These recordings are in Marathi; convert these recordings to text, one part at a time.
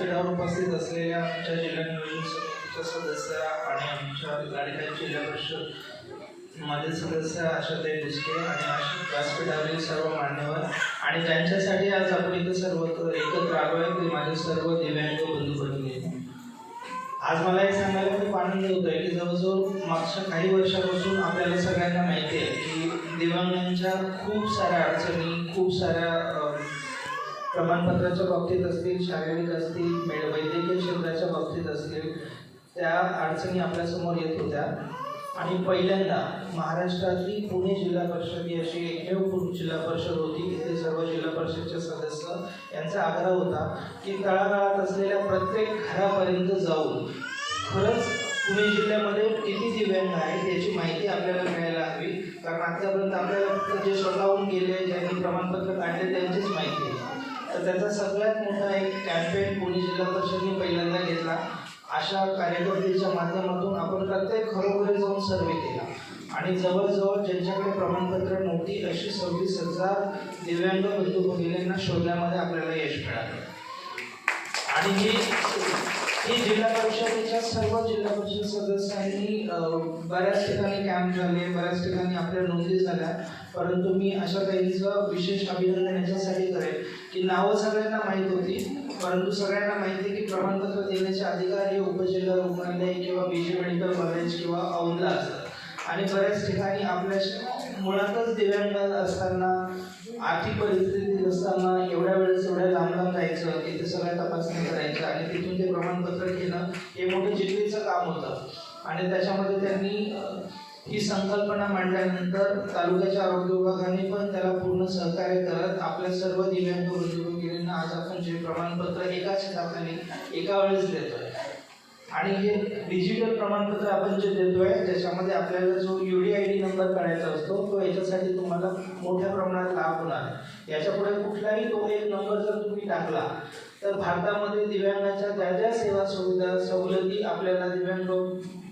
व्यासपीठावर उपस्थित असलेल्या आमच्या जिल्हा नियोजन समितीच्या सदस्य आणि आमच्या गाडीच्या जिल्हा परिषद माजी सदस्य आशाताई डिस्के आणि आश- व्यासपीठावरील सर्व मान्यवर आणि ज्यांच्यासाठी आज आपण इथं सर्व एकत्र आलो आहे ते माझे सर्व दिव्यांग बंधू भगिनी आज मला हे सांगायला खूप आनंद होतोय की जवळजवळ मागच्या काही वर्षापासून आपल्याला सगळ्यांना माहिती आहे की दिव्यांगांच्या खूप साऱ्या अडचणी खूप साऱ्या प्रमाणपत्राच्या बाबतीत असतील शारीरिक असतील मे- वैद्यकीय क्षेत्राच्या बाबतीत असतील त्या अडचणी आपल्यासमोर येत होत्या. आणि पहिल्यांदा महाराष्ट्रातली पुणे जिल्हा परिषद ही अशी एकमेव जिल्हा परिषद होती. इथे सर्व जिल्हा परिषदचे सदस्य यांचा आग्रह होता की तळागाळात असलेल्या प्रत्येक घरापर्यंत जाऊन खरंच पुणे जिल्ह्यामध्ये किती दिव्यांग आहेत याची माहिती आपल्याला मिळायला हवी. कारण आतापर्यंत आपल्याला फक्त जे स्वतःहून गेले ज्यांनी प्रमाणपत्र काढले त्यांचीच माहिती आहे. तर त्याचा सगळ्यात मोठा एक कॅम्पेन पुणे जिल्हा परिषदने पहिल्यांदा घेतला. अशा कार्यकर्तेच्या माध्यमातून आपण प्रत्येक घरोघरी जाऊन सर्वे केला. आणि जवळजवळ ज्यांच्याकडे प्रमाणपत्र नव्हती अशी सव्वीस हजार दिव्यांग बंधू भगिनींना शोधण्यामध्ये आपल्याला यश मिळालं. आणि ही ही जिल्हा परिषदेच्या सर्व जिल्हा परिषद सदस्यांनी बऱ्याच ठिकाणी कॅम्प झाले बऱ्याच ठिकाणी आपल्या नोंदी झाल्या. परंतु मी अशा काहींचं विशेष अभिनंदन याच्यासाठी करेल की नावं सगळ्यांना माहीत होती. परंतु सगळ्यांना माहिती आहे की प्रमाणपत्र देण्याचे अधिकार हे उपजिल्हा रुग्णालय किंवा बी जे मेडिकल कॉलेज किंवा औंधला असतात आणि बऱ्याच ठिकाणी आपल्या मुळातच दिव्यांग असताना आर्थिक परिस्थिती असताना एवढ्या वेळेस एवढ्या लांब करायचं तिथे सगळ्या तपासणी करायच्या आणि तिथून ते प्रमाणपत्र घेणं हे मोठं जिद्दीचं काम होतं. आणि त्याच्यामध्ये त्यांनी ही संकल्पना मांडल्यानंतर तालुक्याच्या आरोग्य विभागाने पण त्याला पूर्ण सहकार्य करत आपल्या सर्व दिव्यांग वृद्धींना आज आपण जे प्रमाणपत्र एकाच हाताने एका वेळेस देतोय. आणि हे डिजिटल प्रमाणपत्र आपण जे देतोय त्याच्यामध्ये आपल्याला जो U D I D number काढायचा असतो तो याच्यासाठी तुम्हाला मोठ्या प्रमाणात लाभ होणार याच्या याच्यापुढे कुठलाही तो एक नंबर जर तुम्ही टाकला तर भारतामध्ये दिव्यांगाच्या ज्या ज्या सेवा सुविधा सवलती आपल्याला दिव्यांग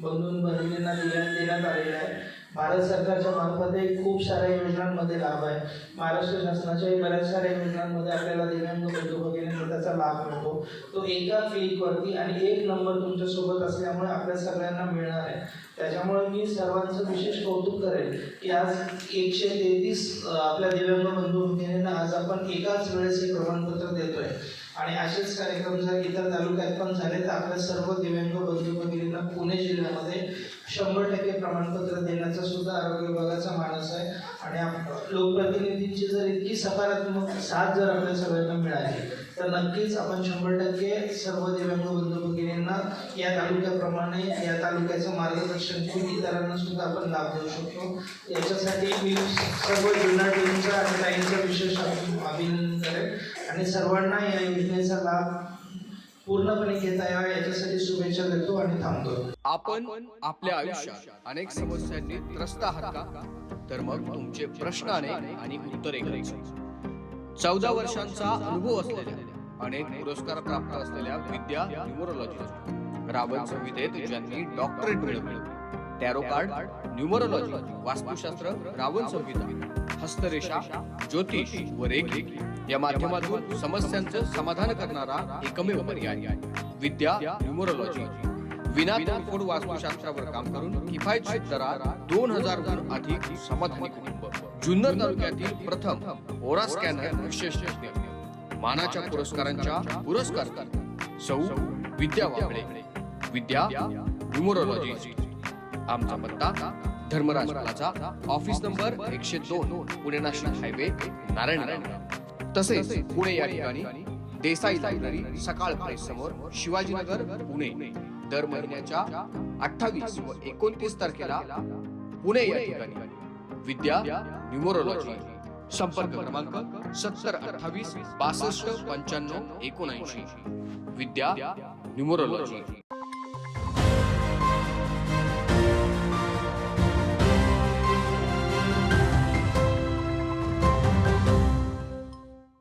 बंधून भगिनींना दिल्या देण्यात आलेल्या आहे भारत सरकारच्या मार्फतही खूप साऱ्या योजनांमध्ये लाभ आहे. महाराष्ट्र शासनाच्याही बऱ्याच साऱ्या योजनांमध्ये आपल्याला दिव्यांग बंधू भगिनींना त्याचा लाभ मिळतो. तो एका क्लिकवरती आणि एक नंबर तुमच्यासोबत असल्यामुळे आपल्या सगळ्यांना मिळणार आहे. त्याच्यामुळे मी सर्वांचं विशेष कौतुक करेन की आज एकशे तेहतीस आपल्या दिव्यांग बंधू भगिनींना आज आपण एकाच वेळेस हे प्रमाणपत्र देतोय. आणि असेच कार्यक्रम जर इतर तालुक्यात पण झाले तर आपल्या सर्व दिव्यांग बंधू भगिनींना पुणे जिल्ह्यामध्ये शंभर टक्के प्रमाणपत्र देण्याचा सुद्धा आरोग्य विभागाचा मानस आहे. आणि लोकप्रतिनिधींची जर इतकी सकारात्मक साथ जर आपल्या सगळ्यांना मिळाली तर नक्कीच आपण शंभर टक्के सर्व दिव्यांग बंधू भगिनींना या तालुक्याप्रमाणे या तालुक्याचं मार्गदर्शन करून इतरांना सुद्धा आपण लाभ देऊ शकतो. याच्यासाठी मी सर्व जिल्हा टीमचा आणि ताईंचं विशेष अभिनंदन करेन. आणि सर्वांना या योजनेचा लाभ पूर्णपणे घेता यावा याच्यासाठी शुभेच्छा देतो आणि थांबतो. आपण आपल्या आयुष्यात अनेक समस्यांनी त्रस्त आहात का? तर मग तुमचे प्रश्न आणि उत्तरे घ्यायची. चौदा वर्षांचा अनुभव असलेल्या अनेक पुरस्कार प्राप्त असलेल्या विद्या न्यूमरोलॉजी रावण संहितेत ज्यांनी डॉक्टरेट मिळवले tarot card numerology vastushastra Ravan Samhita हस्तरेषा ज्योतिष व रेखी या माध्यमातून समस्यांचं समाधान करणारा एकमेव पर्याय. विद्या न्यूमरोलॉजी. विना तोडफोड वास्तुशास्त्रावर काम करून किफायतशीर दरात दोन हजार अधिक समाधानी जुन्नर तालुक्यातील प्रथम ओरा स्कॅनर विशेष मानाच्या पुरस्कारांच्या पुरस्कार सौ विद्या वाबळे विद्या न्यूमरोलॉजी आमचा पत्ता धर्मराज प्लाझा ऑफिस नंबर एकशे दोन पुणे नाशिक हायवे नारायण तसेच पुणे या ठिकाणी देसाई लायब्ररी सकाळ प्रेस समोर शिवाजीनगर पुणे. दर महिन्याच्या अठ्ठावीस व एकोणतीस तारखेला पुणे या ठिकाणी. विद्या न्यूमरोलॉजी. संपर्क क्रमांक सत्तर अठ्ठावीस बासष्ट पंच्याण्णव एकोणऐंशी. विद्या न्यूमरोलॉजी.